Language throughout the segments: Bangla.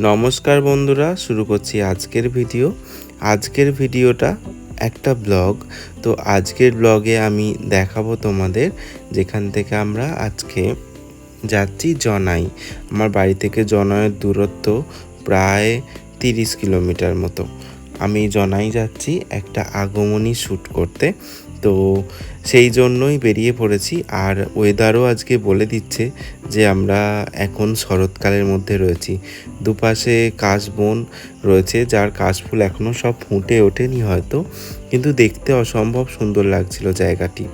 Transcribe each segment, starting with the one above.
নমস্কার বন্ধুরা, শুরু করছি আজকের ভিডিও। আজকের ভিডিওটা একটা ব্লগ। তো আজকের ব্লগে আমি দেখাবো তোমাদের যেখান থেকে আমরা আজকে যাচ্ছি জনাই। আমার বাড়ি থেকে জনাইয়ের দূরত্ব প্রায় তিরিশ কিলোমিটার মতো। আমি জনাই যাচ্ছি একটা আগমনী শ্যুট করতে। তো সেই জন্যই বেরিয়ে পড়েছি। আর ওয়েদারও আজকে বলে দিচ্ছে যে আমরা এখন শরৎকালের মধ্যে রয়েছি। দুপাশে কাশবন রয়েছে, যার কাশফুল এখনও সব ফুটে ওঠেনি হয়তো। কিন্তু দেখতে অসম্ভব সুন্দর লাগছিল জায়গাটি।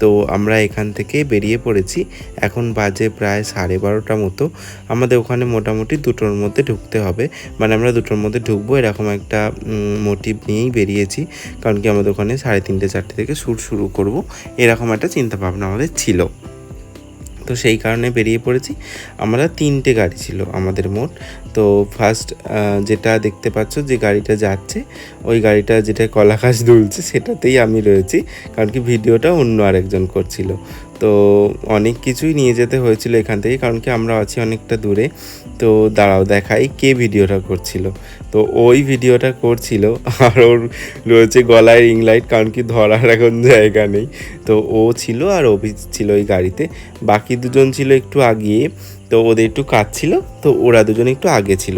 তো আমরা এখান থেকে বেরিয়ে পড়েছি। এখন বাজে প্রায় সাড়ে বারোটা মতো। আমাদের ওখানে মোটামুটি দুটোর মধ্যে ঢুকতে হবে। মানে আমরা দুটোর মধ্যে ঢুকবো এরকম একটা মোটিভ নিয়েই বেরিয়েছি। কারণ কি আমাদের ওখানে সাড়ে তিনটে, চারটে থেকে শুট শুরু করব। এরকম একটা চিন্তাভাবনা আমাদের ছিল। তো সেই কারণে বেরিয়ে পড়েছি। আমরা তিনটে গাড়ি ছিল আমাদের মোট। তো ফার্স্ট যেটা দেখতে পাচ্ছ যে গাড়িটা যাচ্ছে, ওই গাড়িটা যেটা কলাকাশ দুলছে, সেটাতেই আমি রয়েছি, কারণ কি ভিডিওটা অন্য আরেকজন করছিল। তো অনেক কিছুই নিয়ে যেতে হয়েছিল এখান থেকে, কারণ কি আমরা আছি অনেকটা দূরে। তো দাঁড়াও দেখাই কে ভিডিওটা করছিল। তো ওই ভিডিওটা করছিল আর ওর রয়েছে গলায় রিং লাইট কারণ কি ধরার এখন জায়গা নেই। তো ও ছিল আর অভি ছিল ওই গাড়িতে। বাকি দুজন ছিল একটু আগিয়ে, তো ওদের একটু কাজ ছিল, তো ওরা দুজন একটু আগে ছিল।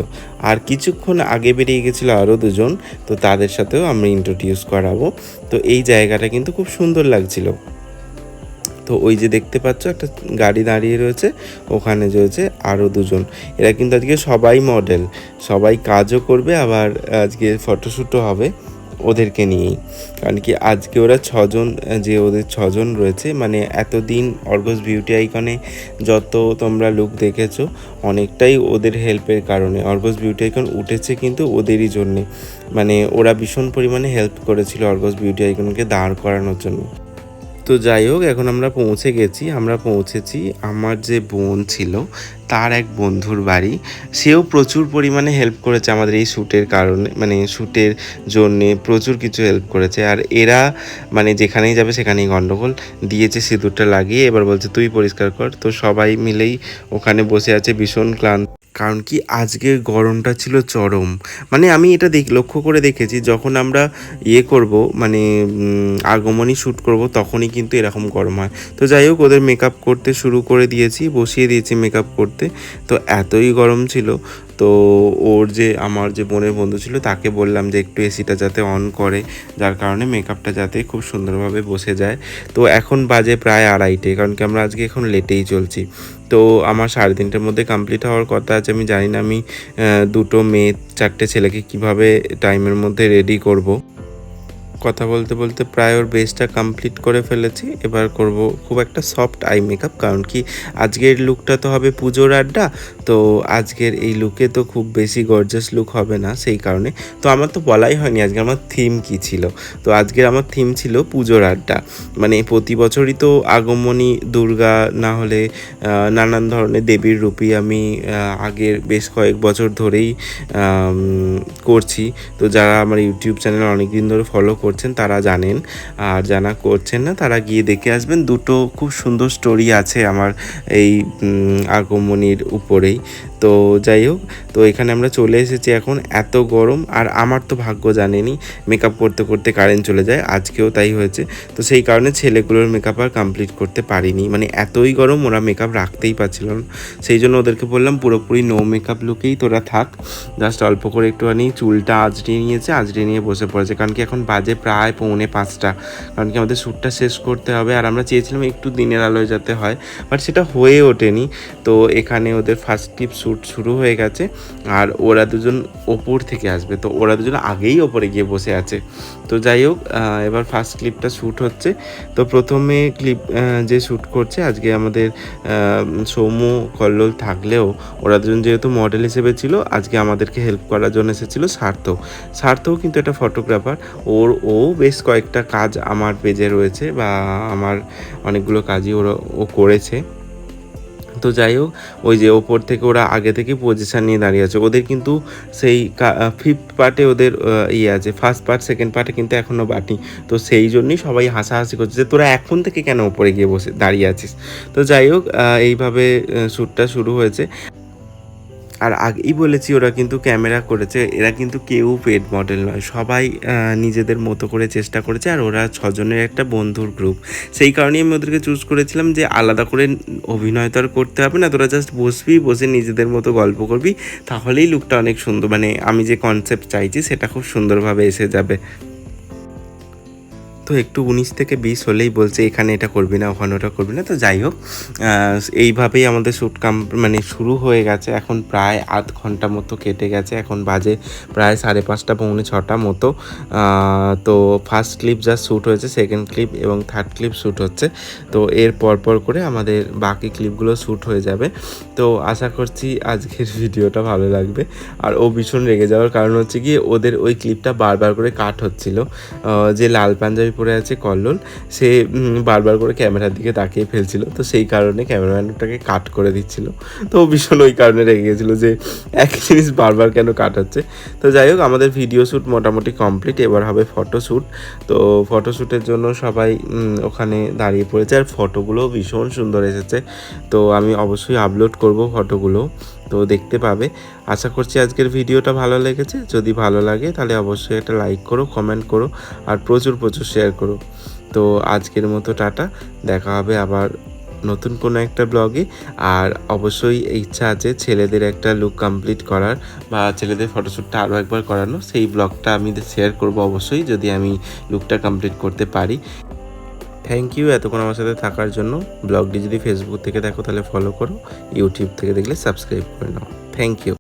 আর কিছুক্ষণ আগে বেরিয়ে গেছিল আরও দুজন, তো তাদের সাথেও আমরা ইন্ট্রোডিউস করাবো। তো এই জায়গাটা কিন্তু খুব সুন্দর লাগছিল। তো ওই যে দেখতে পাচ্ছ, একটা গাড়ি দাঁড়িয়ে রয়েছে, ওখানে রয়েছে আরও দুজন। এরা কিন্তু আজকে সবাই মডেল সবাই কাজও করবে, আবার আজকে ফটোশ্যুটও হবে ওদেরকে নিয়েই। কারণ কি আজকে ওরা ছজন, যে ওদের ছজন রয়েছে মানে এতদিন অর্গস বিউটি আইকনে যত তোমরা লুক দেখেছ, অনেকটাই ওদের হেল্পের কারণে। অর্গস বিউটি আইকন উঠেছে কিন্তু ওদেরই জন্যে। মানে ওরা ভীষণ পরিমাণে হেল্প করেছিল অর্গস বিউটি আইকনকে দাঁড় করানোর জন্য। তো যাই হোক, এখন আমরা পৌঁছে গেছি। আমরা পৌঁছেছি আমার যে বোন ছিল, তার এক বন্ধুর বাড়ি। সেও প্রচুর পরিমাণে হেল্প করেছে আমাদের এই শ্যুটের কারণে মানে শ্যুটের জন্যে প্রচুর কিছু হেল্প করেছে। আর এরা মানে যেখানেই যাবে সেখানেই গণ্ডগোল দিয়েছে সিঁদুরটা লাগিয়ে, এবার বলছে, তুই পরিষ্কার কর। তো সবাই মিলেই ওখানে বসে আছে, ভীষণ ক্লান্ত। কারণ কি আজকে গরমটা ছিল চরম। মানে আমি এটা দেখ, লক্ষ্য করে দেখেছি, যখন আমরা ইয়ে করব মানে আগমনী শ্যুট করব, তখনই কিন্তু এরকম গরম হয়। তো যাই হোক, ওদের মেকআপ করতে শুরু করে দিয়েছি, বসিয়ে দিয়েছি মেকআপ করতে। তো এতই গরম ছিল তো ওর যে, আমার যে বোনের বন্ধু ছিল, তাকে বললাম যে একটু এসিটা যাতে অন করে, যার কারণে মেকআপটা যাতে খুব সুন্দরভাবে বসে যায়। তো এখন বাজে প্রায় আড়াইটে, কারণ কি আমরা আজকে এখন লেটেই চলছি। তো আমার সাড়ে তিনটের মধ্যে কমপ্লিট হওয়ার কথা আছে, আমি জানি না আমি দুটো মেয়ে, চারটে ছেলেকে কীভাবে টাইমের মধ্যে রেডি করব। কথা বলতে বলতে প্রায় ওর বেসটা কমপ্লিট করে ফেলেছি। এবার করব খুব একটা সফট আই মেকআপ কারণ কি আজকের লুকটা তো হবে পুজোর আড্ডা, তো আজকের এই লুকে তো খুব বেশি গর্জাস লুক হবে না সেই কারণে। তো আমার তো বলাই হয়নি আজকে আমার থিম কি ছিল। তো আজকের আমার থিম ছিল পুজোর আড্ডা। মানে প্রতি বছরই তো আগমনী, দুর্গা না হলে নানান ধরনের দেবীর রূপী আমি আগের বেশ কয়েক বছর ধরেই করছি। তো যারা আমার ইউটিউব চ্যানেল অনেক দিন ধরে ফলো করছেন, তারা জানেন। আর জানা করছেন না, তারা গিয়ে দেখে আসবেন। দুটো খুব সুন্দর স্টোরি আছে আমার এই আগমনীর উপরেই। তো যাই হোক, তো এখানে আমরা চলে এসেছি এখন। এত গরম, আর আমার তো ভাগ্য জানেনি মেকআপ করতে করতে কারেন্ট চলে যায়। আজকেও তাই হয়েছে। তো সেই কারণে ছেলেগুলোর মেকআপ আর কমপ্লিট করতে পারিনি। মানে এতই গরম, ওরা মেকআপ রাখতেই পারছিল না। সেই জন্য ওদেরকে বললাম, পুরোপুরি নো মেকআপ লুকেই তোরা থাক। জাস্ট অল্প করে একটুখানি চুলটা আজড়িয়ে নিয়েছে আজড়িয়ে নিয়ে বসে পড়েছে। কারণ কি এখন বাজে প্রায় পৌনে পাঁচটা। কারণ কি আমাদের শ্যুটটা শেষ করতে হবে। আর আমরা চেয়েছিলাম একটু দিনের আলোয় যাতে হয়, বাট সেটা হয়ে ওঠেনি। তো এখানে ওদের ফার্স্ট ক্লিপ শ্যুট শুরু হয়ে গেছে। আর ওরা দুজন ওপর থেকে আসবে। তো ওরা দুজন আগেই ওপরে গিয়ে বসে আছে। তো যাই হোক এবার ফার্স্ট ক্লিপটা শ্যুট হচ্ছে। তো প্রথমে ক্লিপ যে শ্যুট করছে, আজকে আমাদের সৌম্য, কল্লোল থাকলেও ওরা দুজন যেহেতু মডেল হিসেবে ছিল, আজকে আমাদেরকে হেল্প করার জন্য এসেছিল সার্থক। সার্থক কিন্তু একটা ফটোগ্রাফার ওর ও বেশ কয়েকটা কাজ আমার পেজে রয়েছে বা আমার অনেকগুলো কাজই ওরা, ও করেছে। তো যাই হোক, ওই যে ওপর থেকে ওরা আগে থেকে পজিশান নিয়ে দাঁড়িয়ে আছে। ওদের কিন্তু সেই ফিফথ পার্টে ওদের ইয়ে আছে। ফার্স্ট পার্ট সেকেন্ড পার্টে কিন্তু এখনও বাটি তো সেই জন্যই সবাই হাসাহাসি করছে যে, তোরা এখন থেকে কেন ওপরে গিয়ে বসে, দাঁড়িয়ে আছিস? তো যাই হোক এইভাবে শ্যুটটা শুরু হয়েছে। আর আগেই বলেছি, ওরা কিন্তু ক্যামেরা করেছে, এরা কিন্তু কেউ পেড মডেল নয়, সবাই নিজেদের মতো করে চেষ্টা করেছে, আর ওরা ছজনের একটা বন্ধুর গ্রুপ সেই কারণেই আমি ওদেরকে চুজ করেছিলাম যে আলাদা করে অভিনয় তো আর করতে হবে না, তোরা জাস্ট বসবি, বসে নিজেদের মতো গল্প করবি, তাহলেই লুকটা অনেক সুন্দর মানে আমি যে কনসেপ্ট চাইছি, সেটা খুব সুন্দরভাবে এসে যাবে। তো একটু উনিশ থেকে বিশ হলেই বলছে, এখানে এটা করবি না, ওখানে ওটা করবি না। তো যাই হোক এইভাবেই আমাদের শ্যুট কাম মানে শুরু হয়ে গেছে। এখন প্রায় আধ ঘণ্টা মতো কেটে গেছে। এখন বাজে প্রায় সাড়ে পাঁচটা পৌনে ছটা মতো। তো ফার্স্ট ক্লিপ যা শ্যুট হয়েছে সেকেন্ড ক্লিপ এবং থার্ড ক্লিপ শ্যুট হচ্ছে। তো এর পর পর করে আমাদের বাকি ক্লিপগুলো শ্যুট হয়ে যাবে। তো আশা করছি আজকের ভিডিওটা ভালো লাগবে। আর ও ভীষণ রেগে যাওয়ার কারণ হচ্ছে গিয়ে ওদের ওই ক্লিপটা বারবার করে কাট হচ্ছিল। যে লাল পাঞ্জাবি পরে আছে কল্লোল, সে বারবার করে ক্যামেরার দিকে তাকিয়ে ফেলছিল। তো সেই কারণে ক্যামেরাম্যানটাকে কাট করে দিচ্ছিল। তো ভীষণ ওই কারণে রেগে গেছিল যে একই জিনিস বারবার কেন কাটাচ্ছে। তো যাই হোক, আমাদের ভিডিও শ্যুট মোটামুটি কমপ্লিট এবার হবে ফটোশ্যুট তো ফটোশ্যুটের জন্য সবাই ওখানে দাঁড়িয়ে পড়েছে। আর ফটোগুলো ভীষণ সুন্দর এসেছে। তো আমি অবশ্যই আপলোড করব ফটোগুলো তো দেখতে পাবে। আশা করছি আজকের ভিডিওটা ভালো লেগেছে। যদি ভালো লাগে তাহলে অবশ্যই একটা লাইক করো কমেন্ট করো আর প্রচুর প্রচুর শেয়ার করো। তো আজকের মতো টাটা। দেখা হবে আবার নতুন কোনো একটা ব্লগে আর অবশ্যই ইচ্ছা আছে ছেলেদের একটা লুক কমপ্লিট করার বা ছেলেদের ফটোশ্যুটটা আরও একবার করানো সেই ব্লগটা আমি শেয়ার করব অবশ্যই যদি আমি লুকটা কমপ্লিট করতে পারি। থ্যাংক ইউ এতক্ষণ আমার সাথে থাকার জন্য। ব্লগটি যদি ফেসবুক থেকে দেখো তাহলে ফলো করো। ইউটিউব থেকে দেখলে সাবস্ক্রাইব করে নাও। Thank you